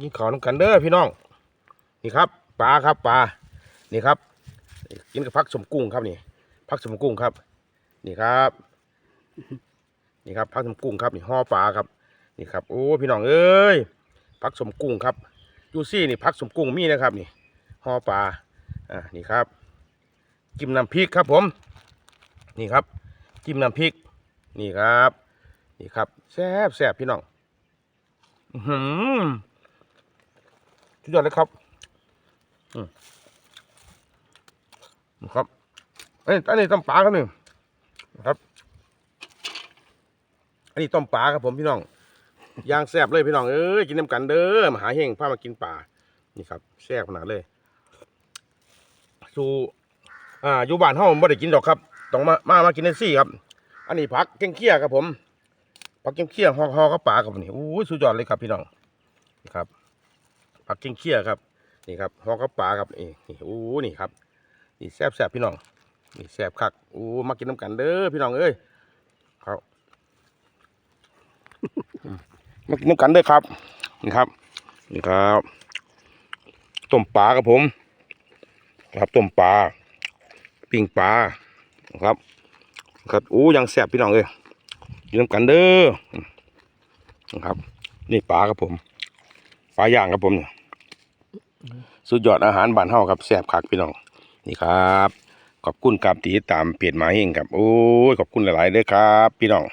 กินข้าวน้ำกันเด้อพี่น้อง นี่ครับปลาครับปลา นี่ครับ กินกับพักสมกุ้งครับนี่พักสมกุ้งครับ นี่ครับ นี่ครับพักสมกุ้งครับนี่ห่อปลาครับ นี่ครับโอ้พี่น้องเอ้ยพักสมกุ้งครับยูซี่นี่พักสมกุ้งมีนะครับนี่ห่อปลาอ่านี่ครับจิ้มน้ำพริกครับผม นี่ครับจิ้มน้ำพริก นี่ครับ นี่ครับแซ่บแซ่บพี่น้อง อือหือ สุดยอดเลยครับอืมครับอันนี้อันนี้ต้มปลาครับนี่นะครับ อันนี้ต้มปลาครับผมพี่น้องย่างแซ่บเลยพี่น้องเอ้ยกินน้ำกันเด้อมาหาเฮงพามากินปลานี่ครับแซ่บขนาดเลยสู่อ่าอยู่บ้านเฮาบ่ได้กินดอกครับต้องมามามากินในซี่ครับ อันนี้ผักเกี้ยงเคี่ยครับผมผักเกี้ยงเคี่ยห่อห่อกับปลาครับนี่โอ้ยสุดยอดเลยครับพี่น้องนี่ครับ ผักเกี้ยงเคี่ยครับนี่ครับหอกับปลาครับนี่นี่โอ้นี่ครับนี่แซ่บแซ่บพี่น้องนี่แซ่บคักโอ้มากินน้ำกันเด้อพี่น้องเอ้ยครับมากินน้ำกันเด้อครับนี่ครับนี่ครับต้มปลาครับผม ครับต้มปลาปิ้งปลาครับ ครับโอ้ยังแซ่บพี่น้องเอ้ยกินน้ำกันเด้อนะครับ นี่ปลาครับผมปลาย่างครับผมเนี่ย สุดยอดอาหารบ้านเฮาครับแซ่บคักพี่น้องนี่ครับ ขอบคุณครับที่ตามเพจหมาเฮงครับ โอ้ยขอบคุณหลายๆเด้อครับ พี่น้อง